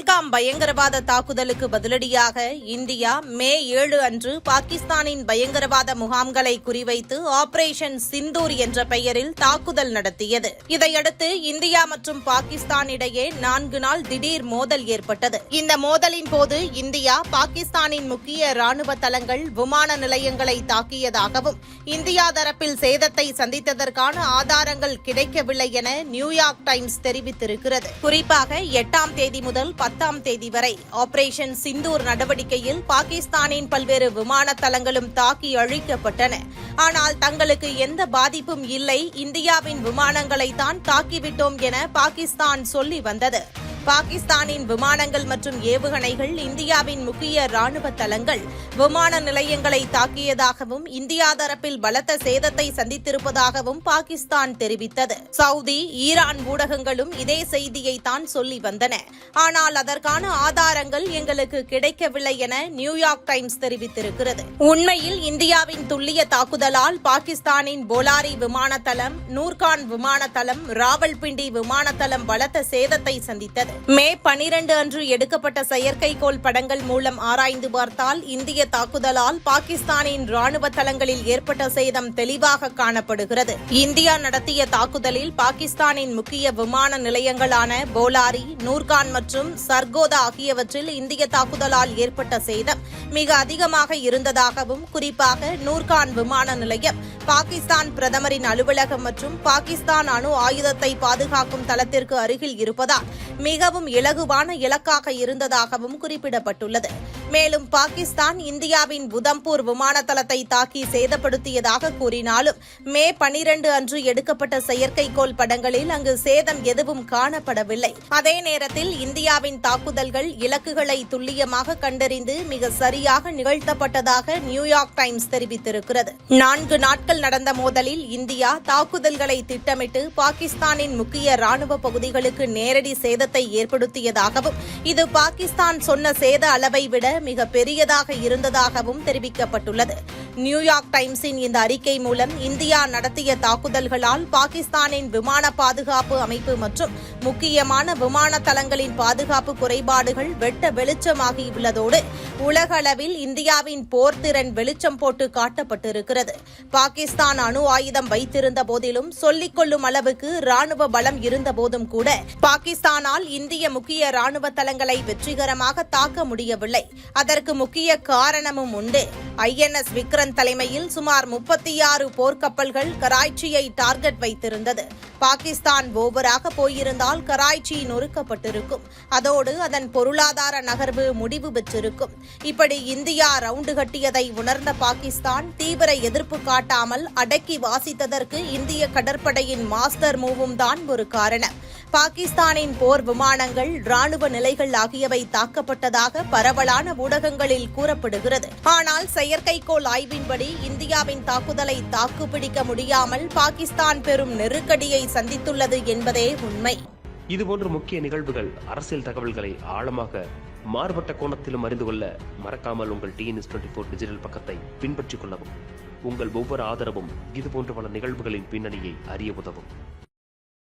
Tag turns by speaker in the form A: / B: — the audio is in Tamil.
A: பகல்காம் பயங்கரவாத தாக்குதலுக்கு பதிலடியாக இந்தியா மே ஏழு அன்று பாகிஸ்தானின் பயங்கரவாத முகாம்களை குறிவைத்து ஆபரேஷன் சிந்தூர் என்ற பெயரில் தாக்குதல் நடத்தியது. இதையடுத்து இந்தியா மற்றும் பாகிஸ்தான் இடையே நான்கு நாள் திடீர் மோதல் ஏற்பட்டது. இந்த மோதலின் போது இந்தியா பாகிஸ்தானின் முக்கிய ராணுவ தளங்கள் விமான நிலையங்களை தாக்கியதாகவும் இந்தியா தரப்பில் சேதத்தை சந்தித்ததற்கான ஆதாரங்கள் கிடைக்கவில்லை என நியூயார்க் டைம்ஸ் தெரிவித்திருக்கிறது. குறிப்பாக எட்டாம் தேதி முதல் பத்தாம் தேதி வரை ஆபரேஷன் சிந்தூர் நடவடிக்கையில் பாகிஸ்தானின் பல்வேறு விமான தளங்களும் தாக்கி அழிக்கப்பட்டன. ஆனால் தங்களுக்கு எந்த பாதிப்பும் இல்லை. இந்தியாவின் விமானங்களை தான் தாக்கிவிட்டோம் என பாகிஸ்தான் சொல்லி வந்தது. பாகிஸ்தானின் விமானங்கள் மற்றும் ஏவுகணைகள் இந்தியாவின் முக்கிய ராணுவ தளங்கள் விமான நிலையங்களை தாக்கியதாகவும் இந்தியா தரப்பில் பலத்த சேதத்தை சந்தித்திருப்பதாகவும் பாகிஸ்தான் தெரிவித்தது. சவுதி ஈரான் ஊடகங்களும் இதே செய்தியை தான் சொல்லி வந்தன. ஆனால் அதற்கான ஆதாரங்கள் எங்களுக்கு கிடைக்கவில்லை என நியூயார்க் டைம்ஸ் தெரிவித்திருக்கிறது. உண்மையில் இந்தியாவின் துல்லிய தாக்குதலால் பாகிஸ்தானின் போலாரி விமான தளம் நூர்கான் விமான தளம் ராவல்பிண்டி விமான தளம் பலத்த சேதத்தை சந்தித்தது. மே பனிரண்டு அன்று எடுக்கப்பட்ட செயற்கைக்கோள் படங்கள் மூலம் ஆராய்ந்து பார்த்தால் இந்திய தாக்குதலால் பாகிஸ்தானின் ராணுவ தளங்களில் ஏற்பட்ட சேதம் தெளிவாக காணப்படுகிறது. இந்தியா நடத்திய தாக்குதலில் பாகிஸ்தானின் முக்கிய விமான நிலையங்களான போலாரி நூர்கான் மற்றும் சர்கோதா ஆகியவற்றில் இந்திய தாக்குதலால் ஏற்பட்ட சேதம் மிக அதிகமாக இருந்ததாகவும் குறிப்பாக நூர்கான் விமான நிலையம் பாகிஸ்தான் பிரதமரின் அலுவலகம் மற்றும் பாகிஸ்தான் அணு ஆயுதத்தை பாதுகாக்கும் தளத்திற்கு அருகில் இருப்பதால் மிகவும் இலகுவான இலக்காக இருந்ததாகவும் குறிப்பிடப்பட்டுள்ளது. மேலும் பாகிஸ்தான் இந்தியாவின் உதம்பூர் விமான தளத்தை தாக்கி சேதப்படுத்தியதாக கூறினாலும் மே பனிரண்டு அன்று எடுக்கப்பட்ட செயற்கைக்கோள் படங்களில் அங்கு சேதம் எதுவும் காணப்படவில்லை. அதே நேரத்தில் இந்தியாவின் தாக்குதல்கள் இலக்குகளை துல்லியமாக கண்டறிந்து மிக சரியாக நிகழ்த்தப்பட்டதாக நியூயார்க் டைம்ஸ் தெரிவித்திருக்கிறது. நான்கு நாட்கள் நடந்த மோதலில் இந்தியா தாக்குதல்களை திட்டமிட்டு பாகிஸ்தானின் முக்கிய ராணுவ பகுதிகளுக்கு நேரடி சேதத்தை ஏற்படுத்தியதாகவும் இது பாகிஸ்தான் சொன்ன சேத அளவை விட மிக பெரியதாக இருந்ததாகவும் தெரிவிக்கப்பட்டுள்ளது. நியூயார்க் டைம்ஸின் இந்த அறிக்கை மூலம் இந்தியா நடத்திய தாக்குதல்களால் பாகிஸ்தானின் விமான பாதுகாப்பு அமைப்பு மற்றும் முக்கியமான விமான தளங்களின் பாதுகாப்பு குறைபாடுகள் வெட்ட வெளிச்சமாகியுள்ளதோடு உலக அளவில் இந்தியாவின் போர்த்திறன் வெளிச்சம் போட்டு காட்டப்பட்டிருக்கிறது. பாகிஸ்தான் அணு ஆயுதம் வைத்திருந்த போதிலும் சொல்லிக் கொள்ளும் அளவுக்கு ராணுவ பலம் இருந்த போதும் கூட பாகிஸ்தானால் இந்திய முக்கிய ராணுவ தளங்களை வெற்றிகரமாக தாக்க முடியவில்லை. அதற்கு முக்கிய காரணமும் உண்டு. ஐஎன்எஸ் விக்ரந்த் தலைமையில் சுமார் முப்பத்தி ஆறு போர்க்கப்பல்கள் கராய்ச்சியை டார்கெட் வைத்திருந்தது. பாகிஸ்தான் ஓவராக போயிருந்தால் கராய்ச்சி நொறுக்கப்பட்டிருக்கும். அதோடு அதன் பொருளாதார நகர்வு முடிவு பெற்றிருக்கும். இப்படி இந்தியா ரவுண்டு கட்டியதை உணர்ந்த பாகிஸ்தான் தீவிர எதிர்ப்பு காட்டாமல் அடக்கி வாசித்ததற்கு இந்திய கடற்படையின் மாஸ்டர் மூவும் தான் ஒரு காரணம். பாகிஸ்தானின் போர் விமானங்கள் ராணுவ நிலைகள் ஆகியவை தாக்கப்பட்டதாக பரவலான ஊடகங்களில் கூறப்படுகிறது. ஆனால் செயற்கைக்கோள் ஆய்வின்படி இந்தியாவின் தாக்குதலை தாக்குப்பிடிக்க முடியாமல் பாகிஸ்தான் பெரும் நெருக்கடியை சந்தித்துள்ளது என்பதே உண்மை.
B: இதுபோன்ற முக்கிய நிகழ்வுகள் அரசியல் தகவல்களை ஆழமாக மாறுபட்ட கோணத்திலும் அறிந்து கொள்ள மறக்காமல் உங்கள் டிஎன்எஸ் டுவெண்ட்டி ஃபோர் டிஜிட்டல் பக்கத்தை பின்பற்றிக் கொள்ளவும். உங்கள் ஒவ்வொரு ஆதரவும் இதுபோன்ற பல நிகழ்வுகளின் பின்னணியை அறிய உதவும்.